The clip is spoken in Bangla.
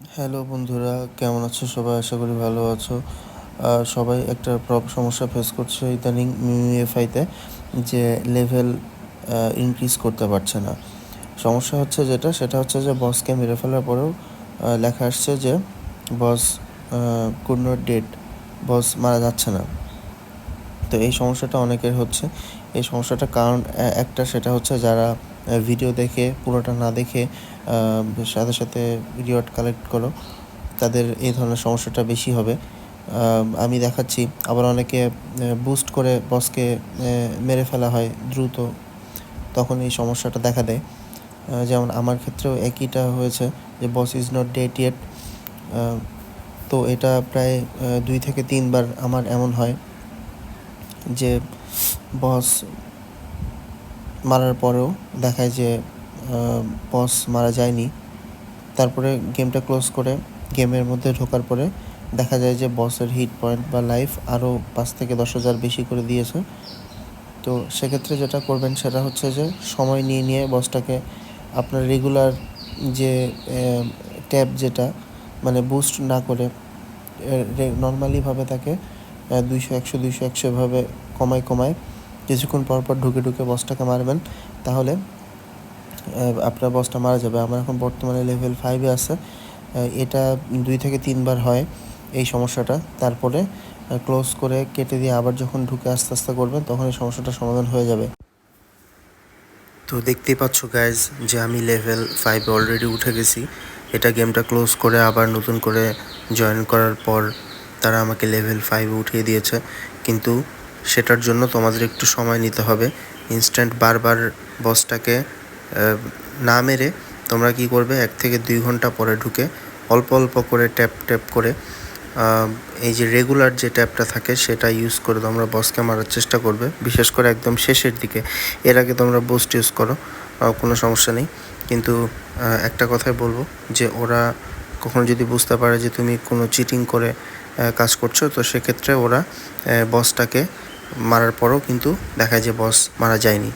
হ্যালো বন্ধুরা, কেমন আছো সবাই? আশা করি ভালো আছো। সবাই একটা প্রব সমস্যা ফেস করছে ইদানিং মিউএফআইতে যে লেভেল ইনক্রিজ করতে পারছে না। সমস্যা হচ্ছে যেটা, সেটা হচ্ছে যে বসকে মেরে ফেলার পরেও লেখা আসছে যে boss could not dead boss মারা যাচ্ছে না। তো এই সমস্যাটা অনেকের হচ্ছে। এই সমস্যাটার কারণ একটা সেটা হচ্ছে যারা ভিডিও দেখে, পুরোটা না দেখে সাথে সাথে রিওয়ার্ড কালেক্ট করো। তাদের এই ধরনের সমস্যাটা বেশি হবে। আমি দেখাচ্ছি, আবার অনেকে বুস্ট করে বসকে মেরে ফেলা হয় দ্রুত, তখন এই সমস্যাটা দেখা দেয়। যেমন আমার ক্ষেত্রেও একইটা হয়েছে যে boss is not dead yet তো এটা প্রায় দুই থেকে তিনবার আমার এমন হয় যে বস মারার পরেও দেখায় যে বস মারা যায়নি। তারপরে গেমটা ক্লোজ করে গেমের মধ্যে ঢোকার পরে দেখা যায় যে বসের হিট পয়েন্ট বা লাইফ আরও পাঁচ থেকে দশ হাজার বেশি করে দিয়েছে। তো সেক্ষেত্রে যেটা করবেন সেটা হচ্ছে যে, সময় নিয়ে নিয়ে বসটাকে আপনার রেগুলার যে ট্যাব যেটা মানে বুস্ট না করে নর্মালিভাবে তাকে দুইশো, একশো দুইশো, একশো এভাবে কমায় কমায় কিছুক্ষণ পর পর ঢুকে ঢুকে বসটাকে মারবেন, তাহলে আপনার বসটা মারা যাবে। আমার এখন বর্তমানে লেভেল ফাইভে আছে। এটা দুই থেকে তিনবার হয় এই সমস্যাটা। তারপরে ক্লোজ করে কেটে দিয়ে আবার যখন ঢুকে আস্তে আস্তে করবেন, তখন এই সমস্যাটার সমাধান হয়ে যাবে। তো দেখতেই পাচ্ছ গাইজ যে আমি লেভেল ফাইভে অলরেডি উঠে গেছি। এটা গেমটা ক্লোজ করে আবার নতুন করে জয়েন করার পর তারা আমাকে লেভেল ফাইভে উঠিয়ে দিয়েছে। কিন্তু সেটার জন্য তোমাদের একটু সময় নিতে হবে। ইনস্ট্যান্ট বারবার বসটাকে না মেরে তোমরা কি করবে? এক থেকে দুই ঘণ্টা পরে ঢুকে অল্প অল্প করে ট্যাপ ট্যাপ করে এই যে রেগুলার যে ট্যাপটা থাকে সেটা ইউজ করে তোমরা বসকে মারার চেষ্টা করবে। বিশেষ করে একদম শেষের দিকে। এর আগে তোমরা বুস্ট ইউজ করো কোনো সমস্যা নেই। কিন্তু একটা কথাই বলব যে ওরা কখনো যদি বুঝতে পারে যে তুমি কোনো চিটিং করে কাজ করছ, তো সেক্ষেত্রে ওরা বসটাকে মারার পরও কিন্তু দেখা যায় বস মারা যায়নি।